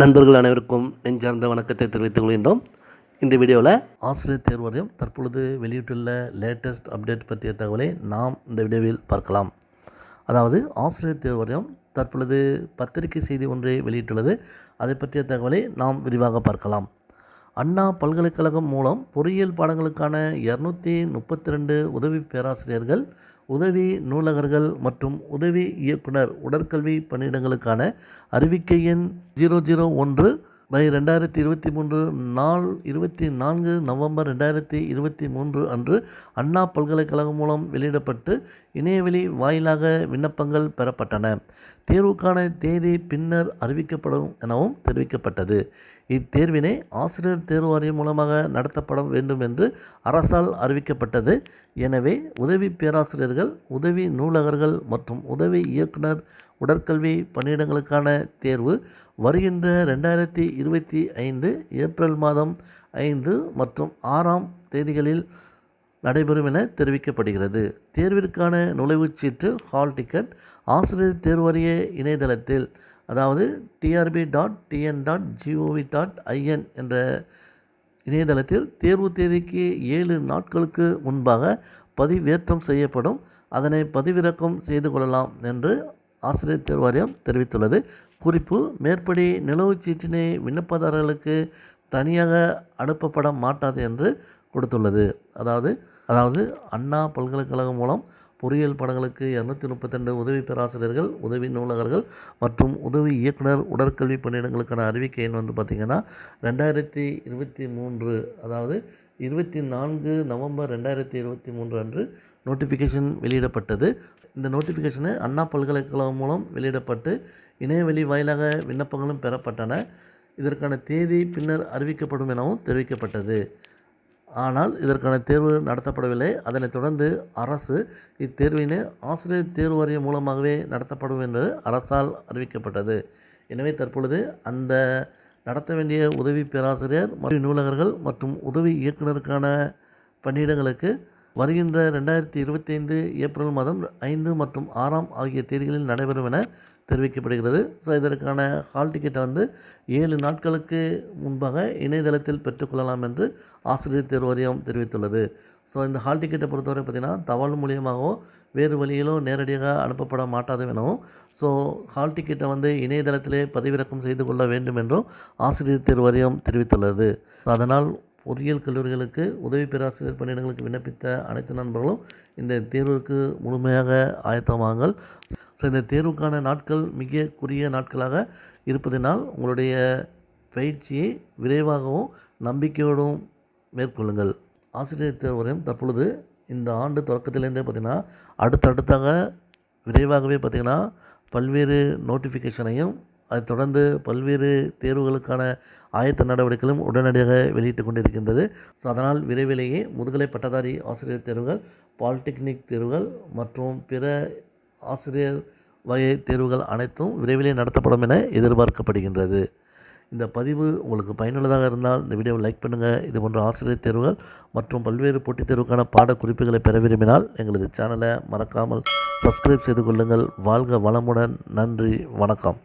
நண்பர்கள் அனைவருக்கும் நெஞ்சார்ந்த வணக்கத்தை தெரிவித்துக் கொள்கின்றோம். இந்த வீடியோவில் ஆசிரியர் தேர்வாரியம் தற்பொழுது வெளியிட்டுள்ள லேட்டஸ்ட் அப்டேட் பற்றிய தகவலை நாம் இந்த வீடியோவில் பார்க்கலாம். அதாவது ஆசிரியர் தேர்வாரியம் தற்பொழுது பத்திரிகை செய்தி ஒன்றை வெளியிட்டுள்ளது. அதை பற்றிய தகவலை நாம் விரிவாக பார்க்கலாம். அண்ணா பல்கலைக்கழகம் மூலம் பொறியியல் பாடங்களுக்கான இரநூத்தி முப்பத்தி ரெண்டு உதவி பேராசிரியர்கள் உதவி நூலகர்கள் மற்றும் உதவி இயக்குனர் உடற்கல்வி பணியிடங்களுக்கான அறிவிக்கை எண் ஜீரோ ஜீரோ ஒன்று பை ரெண்டாயிரத்தி இருபத்தி மூன்று நாள் இருபத்தி நான்கு நவம்பர் ரெண்டாயிரத்தி இருபத்தி மூன்று அன்று அண்ணா பல்கலைக்கழகம் மூலம் வெளியிடப்பட்டு இணையவெளி வாயிலாக விண்ணப்பங்கள் பெறப்பட்டன. தேர்வுக்கான தேதி பின்னர் அறிவிக்கப்படும் எனவும் தெரிவிக்கப்பட்டது. இத்தேர்வினை ஆசிரியர் தேர்வு வாரியம் மூலமாக நடத்தப்பட வேண்டும் என்று அரசால் அறிவிக்கப்பட்டது. எனவே உதவி பேராசிரியர்கள் உதவி நூலகர்கள் மற்றும் உதவி இயக்குனர் உடற்கல்வி பணியிடங்களுக்கான தேர்வு வருகின்ற ரெண்டாயிரத்தி இருபத்தி ஐந்து ஏப்ரல் மாதம் ஐந்து மற்றும் ஆறாம் தேதிகளில் நடைபெறும் என தெரிவிக்கப்படுகிறது. தேர்விற்கான நுழைவுச் சீட்டு ஹால் டிக்கெட் ஆசிரியர் தேர்வறிய இணையதளத்தில் அதாவது TRB dot TN dot GOV dot IN என்ற இணையதளத்தில் தேர்வு தேதிக்கு ஏழு நாட்களுக்கு முன்பாக பதிவேற்றம் செய்யப்படும். அதனை பதிவிறக்கம் செய்து கொள்ளலாம் என்று ஆசிரியர் தேர்வாரியம் தெரிவித்துள்ளது. குறிப்பு மேற்படி நிலவுச்சீட்டினை விண்ணப்பதாரர்களுக்கு தனியாக அனுப்பப்பட மாட்டாது என்று கொடுத்துள்ளது. அதாவது அதாவது அண்ணா பல்கலைக்கழகம் மூலம் பொறியியல் பாடங்களுக்கு இரநூத்தி முப்பத்திரெண்டு உதவி பேராசிரியர்கள் உதவி நூலகர்கள் மற்றும் உதவி இயக்குனர் உடற்கல்வி பணியிடங்களுக்கான அறிவிக்கையின் வந்து பார்த்திங்கன்னா ரெண்டாயிரத்தி இருபத்தி மூன்று அதாவது இருபத்தி நான்கு நவம்பர் ரெண்டாயிரத்தி இருபத்தி மூன்று அன்று நோட்டிஃபிகேஷன் வெளியிடப்பட்டது. இந்த நோட்டிஃபிகேஷனு அண்ணா பல்கலைக்கழகம் மூலம் வெளியிடப்பட்டு இணையவெளி வாயிலாக விண்ணப்பங்களும் பெறப்பட்டன. இதற்கான தேதி பின்னர் அறிவிக்கப்படும் எனவும் தெரிவிக்கப்பட்டது. ஆனால் இதற்கான தேர்வு நடத்தப்படவில்லை. அதனைத் தொடர்ந்து அரசு இத்தேர்வினை ஆசிரியர் தேர்வு வாரியம் மூலமாகவே நடத்தப்படும் என்று அரசால் அறிவிக்கப்பட்டது. எனவே தற்பொழுது அந்த நடத்த வேண்டிய உதவி பேராசிரியர் மற்றும் நூலகர்கள் மற்றும் உதவி இயக்குனருக்கான பணியிடங்களுக்கு வருகின்ற ரெண்டாயிரத்தி இருபத்தைந்து ஏப்ரல் மாதம் ஐந்து மற்றும் ஆறாம் ஆகிய தேதிகளில் நடைபெறும் என தெரிவிக்கப்படுகிறது. ஸோ இதற்கான ஹால் டிக்கெட்டை வந்து ஏழு நாட்களுக்கு முன்பாக இணையதளத்தில் பெற்றுக்கொள்ளலாம் என்று ஆசிரியர் தேர்வு வாரியம் தெரிவித்துள்ளது. ஸோ இந்த ஹால் டிக்கெட்டை பொறுத்தவரை பார்த்திங்கன்னா தபால் மூலியமாகவோ வேறு வழியிலோ நேரடியாக அனுப்பப்பட மாட்டாது எனவும் ஸோ ஹால் டிக்கெட்டை வந்து இணையதளத்திலே பதிவிறக்கம் செய்து கொள்ள வேண்டும் என்றும் ஆசிரியர் தேர்வு வாரியம் தெரிவித்துள்ளது. அதனால் பொறியியல் கல்லூரிகளுக்கு உதவி பேராசிரியர் பணியிடங்களுக்கு விண்ணப்பித்த அனைத்து நண்பர்களும் இந்த தேர்வுக்கு முழுமையாக ஆயத்தமாங்கள். ஸோ இந்த தேர்வுக்கான நாட்கள் மிக குறுகிய நாட்களாக இருப்பதனால் உங்களுடைய பயிற்சியை விரைவாகவும் நம்பிக்கையோடும் மேற்கொள்ளுங்கள். ஆசிரியர் தேர்வரையும் தற்பொழுது இந்த ஆண்டு தொடக்கத்திலேருந்தே பார்த்திங்கன்னா அடுத்தடுத்தாக விரைவாகவே பார்த்திங்கன்னா பல்வேறு நோட்டிஃபிகேஷனையும் அதை தொடர்ந்து பல்வேறு தேர்வுகளுக்கான ஆயத்த நடவடிக்கைகளும் உடனடியாக வெளியிட்டு கொண்டிருக்கின்றது. ஸோ அதனால் விரைவிலேயே முதுகலை பட்டதாரி ஆசிரியர் தேர்வுகள் பாலிடெக்னிக் தேர்வுகள் மற்றும் பிற ஆசிரியர் வகை தேர்வுகள் அனைத்தும் விரைவிலே நடத்தப்படும் என எதிர்பார்க்கப்படுகின்றது. இந்த பதிவு உங்களுக்கு பயனுள்ளதாக இருந்தால் இந்த வீடியோவை லைக் பண்ணுங்கள் இது போன்ற ஆசிரியர் தேர்வுகள் மற்றும் பல்வேறு போட்டித் தேர்வுக்கான பாட குறிப்புகளை பெற விரும்பினால் எங்களது சேனலை மறக்காமல் சப்ஸ்கிரைப் செய்து கொள்ளுங்கள். வாழ்க வளமுடன். நன்றி. வணக்கம்.